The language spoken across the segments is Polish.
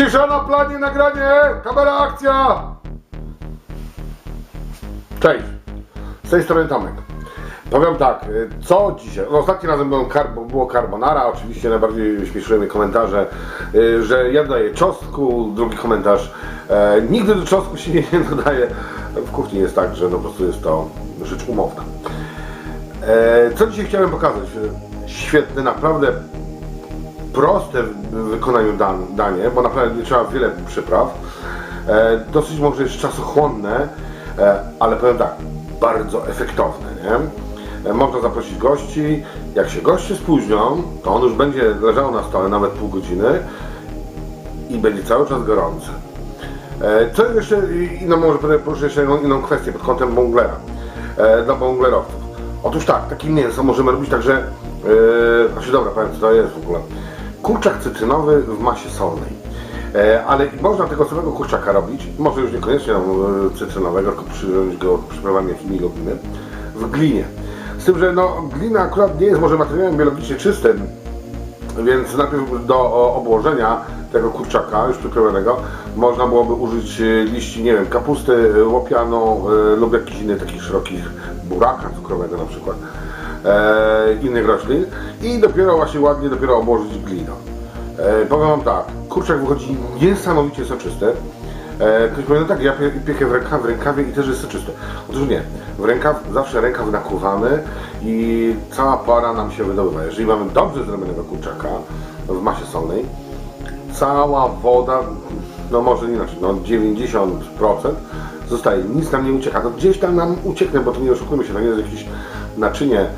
Cisza na planie, nagranie! Kamera, akcja! Cześć, z tej strony Tomek. Powiem tak, y, co dzisiaj? No, ostatni razem byłem było carbonara, oczywiście najbardziej śmieszyły mnie komentarze, y, że ja dodaję czosnku, drugi komentarz, e, nigdy do czosnku się nie dodaje. W kuchni jest tak, że no, po prostu jest to rzecz umowna. E, co dzisiaj chciałem pokazać? E, Świetne, naprawdę proste w wykonaniu dan, danie, bo naprawdę nie trzeba wiele przypraw. E, dosyć może jest czasochłonne, e, ale powiem tak, bardzo efektowne, nie? E, można zaprosić gości, jak się goście spóźnią, to on już będzie leżał na stole nawet pół godziny i będzie cały czas gorący. E, Co jeszcze inną, może poruszyć jeszcze inną, inną kwestię pod kątem bonglera, e, dla bonglerowców. Otóż tak, takie mięso możemy robić także, e, znaczy dobra, powiem co to jest w ogóle. Kurczak cytrynowy w masie solnej. E, ale można tego samego kurczaka robić, może już niekoniecznie e, cytrynowego, tylko przyjąć go przyprawami jakimi lubimy, w glinie. Z tym, że no, glina akurat nie jest może materiałem biologicznie czystym, więc najpierw do obłożenia tego kurczaka już przykrojionego można byłoby użyć e, liści, nie wiem, kapusty e, łopianą e, lub jakichś innych takich szerokich buraka cukrowego na przykład, e, innych roślin i dopiero właśnie ładnie dopiero obłożyć gliną. E, powiem Wam tak, kurczak wychodzi niesamowicie soczysty. Ktoś powie, no tak, ja pie- piekę w, w rękawie i też jest soczysty. Otóż nie, w rękaw, zawsze rękaw nakłuwany i cała para nam się wydobywa. Jeżeli mamy dobrze zrobionego kurczaka w masie solnej, cała woda, no może nie inaczej, no 90% zostaje, nic nam nie ucieka. No gdzieś tam nam ucieknie, bo to nie oszukujmy się, to nie jest jakieś naczynie e,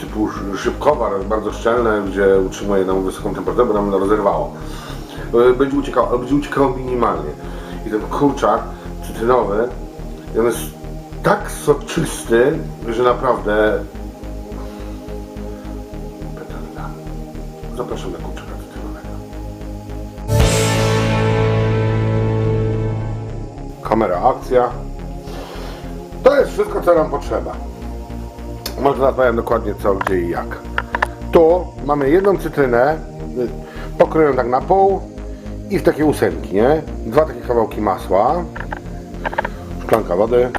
typu sz- szybkowar, bardzo szczelne, gdzie utrzymuje nam wysoką temperaturę, bo nam rozerwało. E, Będzie uciekało, ale będzie uciekało minimalnie. I ten kurczak cytrynowy, on jest tak soczysty, że naprawdę. Zapraszam na Kamera, akcja. To jest wszystko, co nam potrzeba. Może powiem dokładnie co, gdzie i jak. Tu mamy jedną cytrynę, y, pokroję tak na pół i w takie ósemki, nie? Dwa takie kawałki masła, szklanka wody,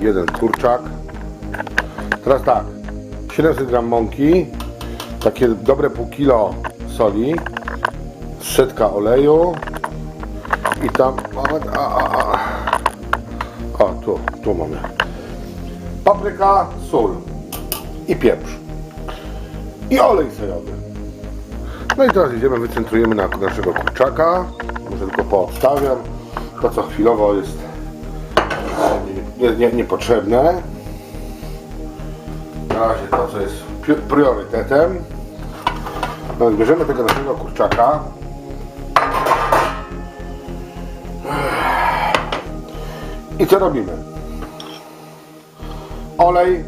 jeden kurczak. Teraz tak, 700 gram mąki, takie dobre pół kilo soli, trzetka oleju i tam, moment, a, a, a. o tu, tu mamy, papryka, sól i pieprz i olej sojowy. No i teraz idziemy, wycentrujemy na naszego kurczaka, może tylko poodstawiam, to co chwilowo jest nie, nie, niepotrzebne. Na razie to, co jest priorytetem. No, i bierzemy tego naszego kurczaka. I co robimy? Olej,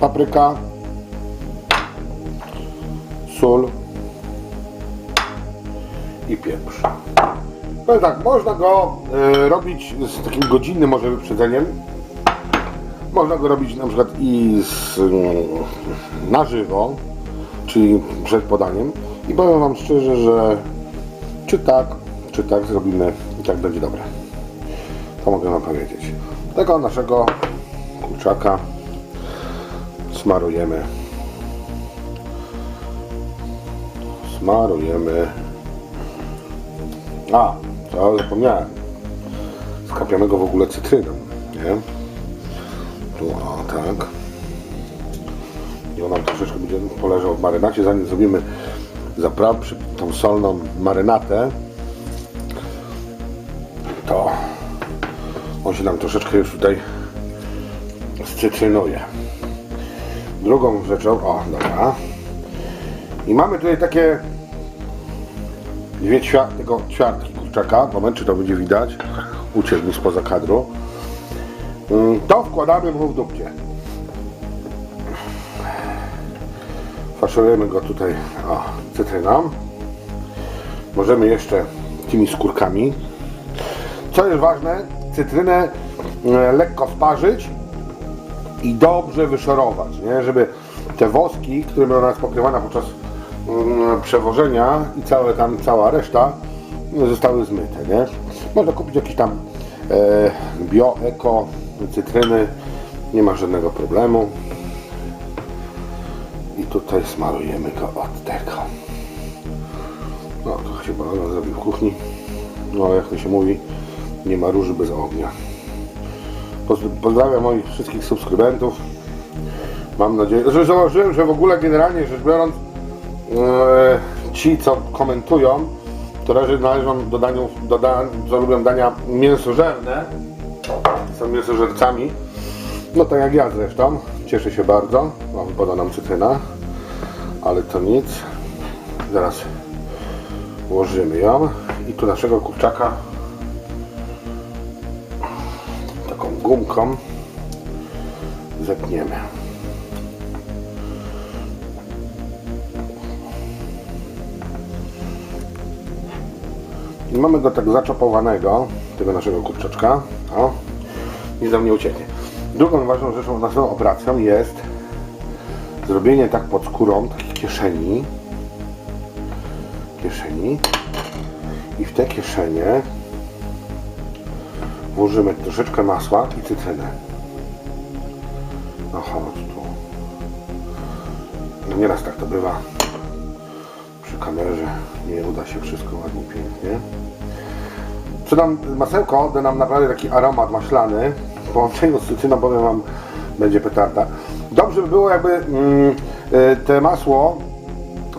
papryka, sól i pieprz. No tak, można go e, robić z takim godzinnym może wyprzedzeniem. Można go robić na przykład i z, mm, na żywo, czyli przed podaniem. I powiem Wam szczerze, że czy tak, czy tak zrobimy i tak będzie dobre. To mogę Wam powiedzieć. Tego naszego kurczaka smarujemy. Smarujemy. A, to zapomniałem. Skapiamy go w ogóle cytryną, nie? Tu, o, tak. I on nam troszeczkę będzie poleżał w marynacie, zanim zrobimy zapra przy tą solną marynatę, się nam troszeczkę już tutaj scytrynuje. Drugą rzeczą, o, dobra. I mamy tutaj takie dwie ćwia- tego ćwiartki kurczaka. Moment, czy to będzie widać? Uciekł spoza kadru. Mm, To wkładamy w dupcie. Faszerujemy go tutaj o, cytryną. Możemy jeszcze tymi skórkami. Co jest ważne, cytrynę e, lekko sparzyć i dobrze wyszorować, nie? żeby te woski, którymi ona jest pokrywana podczas mm, przewożenia i całe tam, cała reszta zostały zmyte, nie? Można kupić jakieś tam e, bio, eko, cytryny, nie ma żadnego problemu. I tutaj smarujemy go od tego. No, to się balona zrobił w kuchni. No, jak to się mówi, nie ma róży bez ognia. Poz- Pozdrawiam moich wszystkich subskrybentów. Mam nadzieję, że założyłem, że w ogóle generalnie rzecz biorąc e, ci, co komentują, to raczej należą do daniów, do da, co lubią dania mięsożerne, są mięsożercami. No tak jak ja zresztą, cieszę się bardzo. O, wypada nam cytryna, ale to nic. Zaraz włożymy ją i tu naszego kurczaka gumką zepniemy. I mamy go tak zaczopowanego, tego naszego kurczaczka. O, nic nam nie ucieknie. Drugą ważną rzeczą, naszą operacją jest zrobienie tak pod skórą takich kieszeni. Kieszeni. I w te kieszenie włożymy troszeczkę masła i cytrynę. No chodź tu. No Nieraz tak to bywa. Przy kamerze nie uda się wszystko ładnie, pięknie. Nam masełko da nam naprawdę taki aromat maślany. W połączeniu z cytryną powiem wam będzie petarda. Dobrze by było jakby mm, y, te masło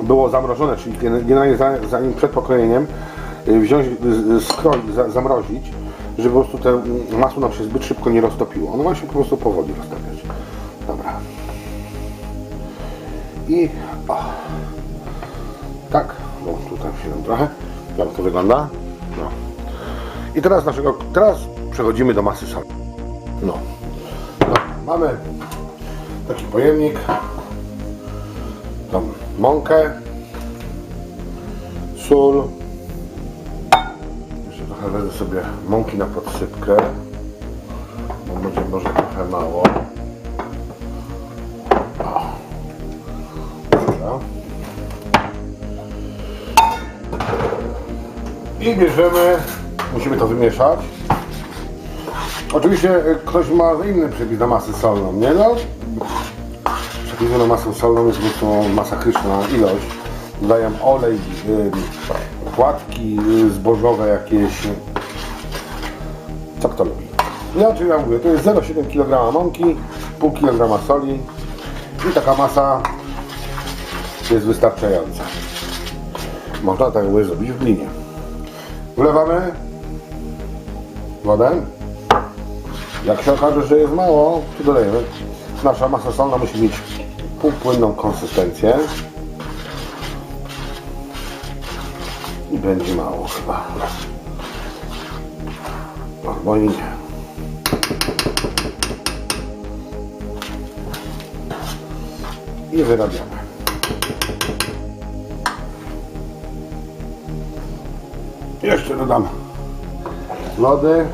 było zamrożone, czyli gen- generalnie za- zanim przed pokrojeniem y, wziąć, y, skroić, za, zamrozić, żeby po prostu mm, masło nam się zbyt szybko nie roztopiło. Ono ma się po prostu powoli roztapiać. Dobra. I o. Tak, no tutaj się trochę. Jak to wygląda? No. I teraz naszego, teraz przechodzimy do masy soli. No. Dobra, mamy taki pojemnik, tą mąkę, sól. Wezmę sobie mąki na podsypkę, bo będzie może trochę mało. I bierzemy, musimy to wymieszać. Oczywiście e, ktoś ma inny przepis na masę solną, nie no? Przepisu na masę solną jest prostu masakryczna ilość. Dodaję olej, płatki y, zbożowe jakieś. Co kto lubi. Ja oczywiście ja mówię, to jest 0,7 kg mąki, pół kg soli i taka masa jest wystarczająca. Można tak mówię zrobić w glinie. Wlewamy wodę. Jak się okaże, że jest mało, to dodajemy. Nasza masa solna musi mieć półpłynną konsystencję. I będzie mało chyba. Albo i nie. I wyrabiamy. Jeszcze dodam lody.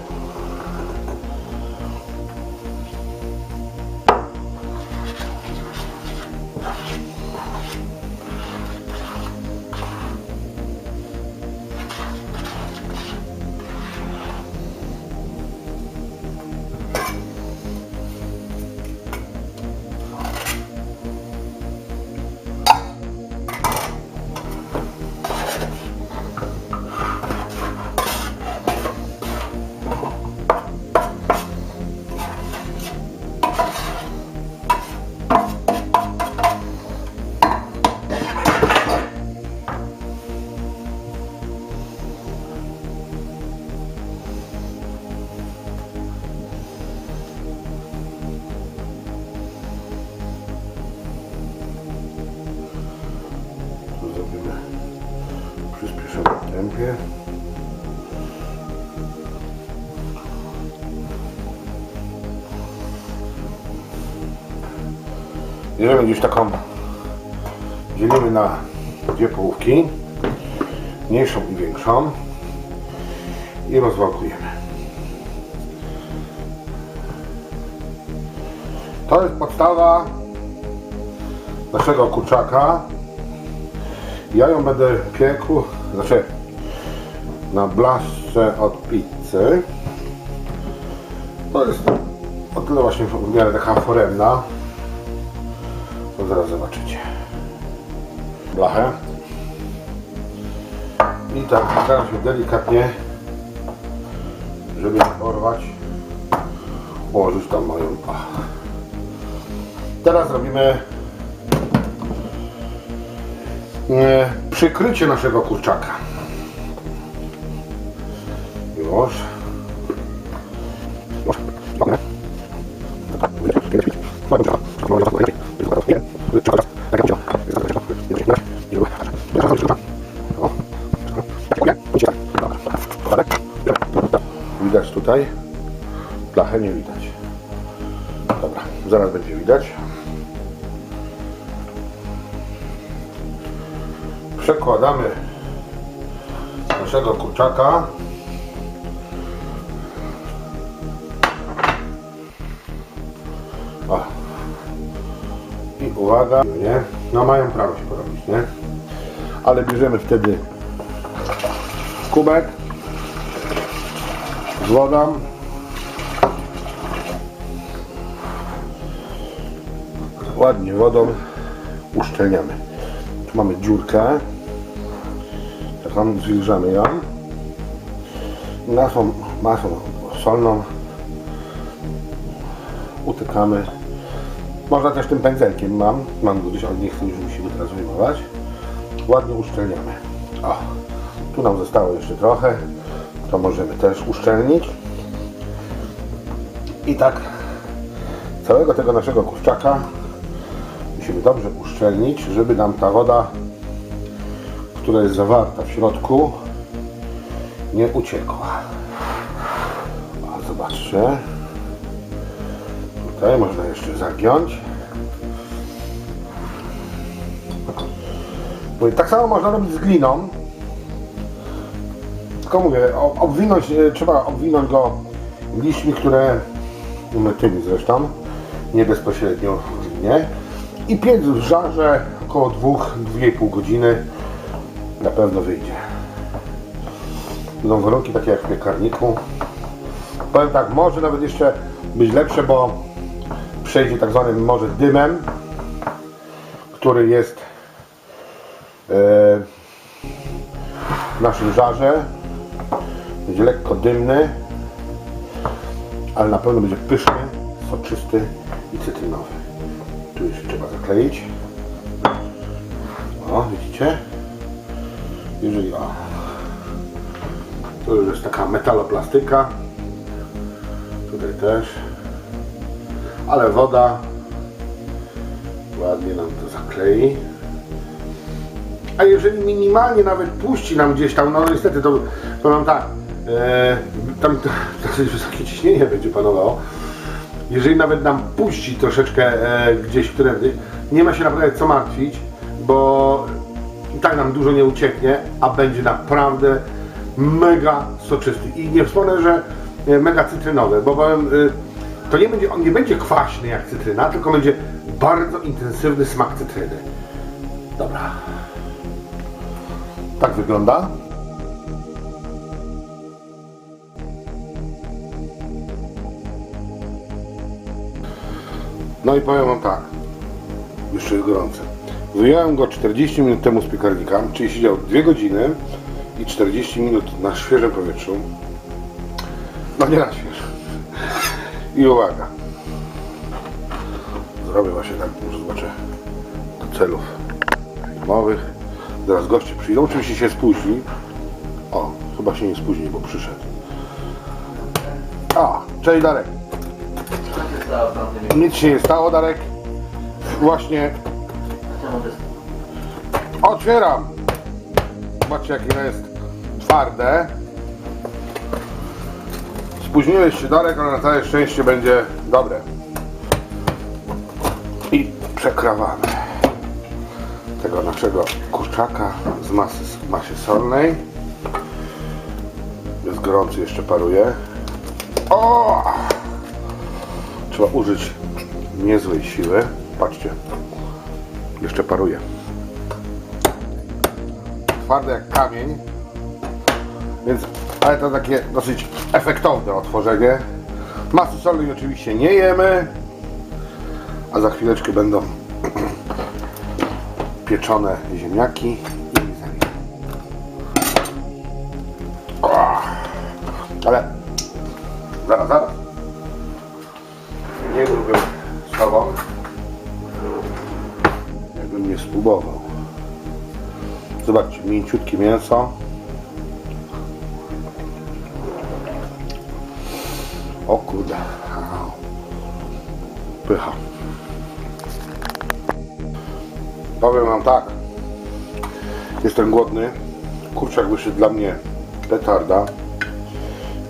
Bierzemy gdzieś taką, dzielimy na dwie połówki, mniejszą i większą i rozwałkujemy. To jest podstawa naszego kurczaka. Ja ją będę piekł, znaczy na blaszce od pizzy. To jest o tyle właśnie w miarę taka foremna. Zaraz zobaczycie. Blachę. I tak staram się delikatnie, żeby porwać, położyć tam moją. Ach. Teraz robimy e, przykrycie naszego kurczaka. Już. Widać tutaj? Blachę nie widać. Dobra, zaraz będzie widać. Przekładamy naszego kurczaka. O. I uwaga, nie? No mają prawo się porobić, nie? Ale bierzemy wtedy kubek wodą. Ładnie wodą uszczelniamy. Tu mamy dziurkę. Taką zwilżamy ją. Naszą masą solną utykamy. Można też tym pędzelkiem mam. Mam go gdzieś, ale nie chcę już musimy teraz wyjmować. Ładnie uszczelniamy. O, tu nam zostało jeszcze trochę. To możemy też uszczelnić. I tak całego tego naszego kurczaka musimy dobrze uszczelnić, żeby nam ta woda, która jest zawarta w środku, nie uciekła. O, zobaczcie. Tutaj można jeszcze zagiąć. Tak samo można robić z gliną. Tylko mówię, obwinąć, e, trzeba obwinąć go liśćmi, które umytymi zresztą, nie bezpośrednio glinie. I piec w żarze około 2-2,5 godziny na pewno wyjdzie. Będą warunki takie jak w piekarniku. Powiem tak, może nawet jeszcze być lepsze, bo przejdzie tak zwanym może dymem, który jest e, w naszym żarze. Będzie lekko dymny, ale na pewno będzie pyszny, soczysty i cytrynowy. Tu jeszcze trzeba zakleić. O, widzicie? Jeżeli o. To już jest taka metaloplastyka. Tutaj też. Ale woda ładnie nam to zaklei. A jeżeli minimalnie nawet puści nam gdzieś tam, no niestety to powiem tak, tam to, dosyć wysokie ciśnienie będzie panowało. Jeżeli nawet nam puści troszeczkę e, gdzieś którędy, nie ma się naprawdę co martwić, bo i tak nam dużo nie ucieknie, a będzie naprawdę mega soczysty. I nie wspomnę, że e, mega cytrynowy, bo powiem, e, to nie będzie, on nie będzie kwaśny jak cytryna, tylko będzie bardzo intensywny smak cytryny. Dobra. Tak wygląda. No i powiem wam tak, jeszcze jest gorące. Wyjąłem go 40 minut temu z piekarnika, czyli siedział 2 godziny i 40 minut na świeżym powietrzu. No nie na świeżym. I uwaga. Zrobię właśnie tak, może zobaczę do celów filmowych. Zaraz goście przyjdą. Oczywiście się spóźni. O, chyba się nie spóźni, bo przyszedł. A, cześć Darek. Stało w tamtym Nic się nie stało, Darek. Właśnie Czemu to jest? otwieram. Zobaczcie, jakie jest twarde. Spóźniłeś się, Darek, ale na całe szczęście będzie dobre. I przekrawamy tego naszego kurczaka z masy, masie solnej. Jest gorący, jeszcze paruje. O! Trzeba użyć niezłej siły. Patrzcie. Jeszcze paruje. twarde jak kamień. Więc, ale to takie dosyć efektowne otworzenie. Masy solnej oczywiście nie jemy. A za chwileczkę będą pieczone ziemniaki i Ale zaraz, zaraz. Zobaczcie, mięciutkie mięso. O kurde. Pycha. Powiem wam tak. Jestem głodny. Kurczak wyszedł dla mnie petarda.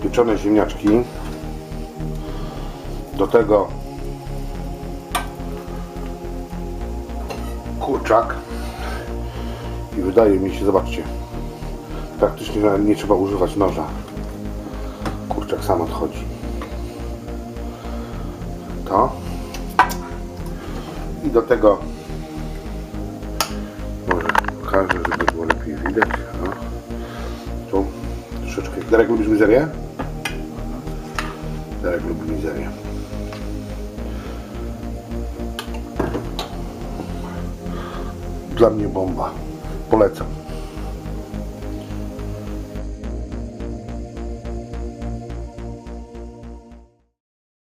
Pieczone ziemniaczki. Do tego kurczak. I wydaje mi się, zobaczcie, praktycznie nie trzeba używać noża. Kurczak sam odchodzi. To. I do tego może pokażę, żeby było lepiej widać. No. Tu troszeczkę. Darek lubisz mizerię? Darek lubi mizerię. Dla mnie bomba. Polecam.